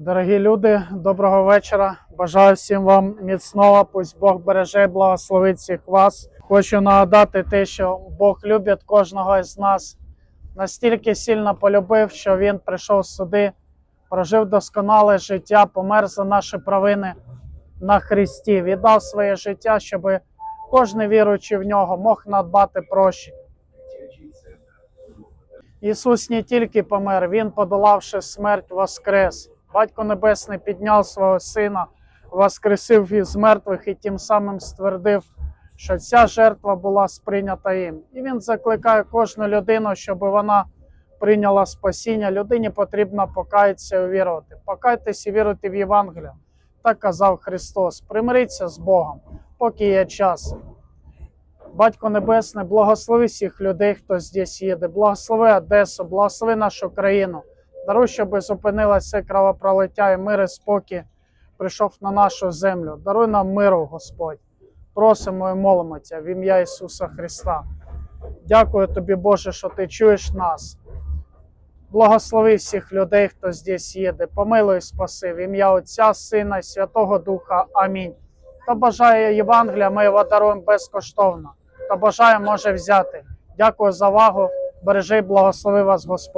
Дорогі люди, доброго вечора. Бажаю всім вам міцного. Пусть Бог береже благословить всіх вас. Хочу нагадати те, що Бог любить кожного із нас. Настільки сильно полюбив, що Він прийшов сюди, прожив досконале життя, помер за наші провини на Христі, віддав своє життя, щоб кожен віруючий в нього мог надбати прощі. Ісус не тільки помер, Він, подолавши смерть, воскрес. Батько Небесний підняв свого Сина, воскресив із мертвих і тим самим ствердив, що ця жертва була сприйнята їм. І він закликає кожну людину, щоб вона прийняла спасіння. Людині потрібно покаятися і увірувати. Покайтесь і віруйте в Євангелію. Так казав Христос. Примиріться з Богом, поки є час. Батько Небесний, благослови всіх людей, хто здесь їде. Благослови Одесу, благослови нашу країну. Даруй, щоб зупинилося кровопролиття і мир і спокій прийшов на нашу землю. Даруй нам миру, Господь. Просимо і молимо Тебе в ім'я Ісуса Христа. Дякую тобі, Боже, що ти чуєш нас. Благослови всіх людей, хто здесь їде. Помилуй, спаси в ім'я Отця, Сина і Святого Духа. Амінь. Хто бажає Євангелія, ми його даруємо безкоштовно. Хто бажає, може взяти. Дякую за увагу. Бережи і благослови вас Господь.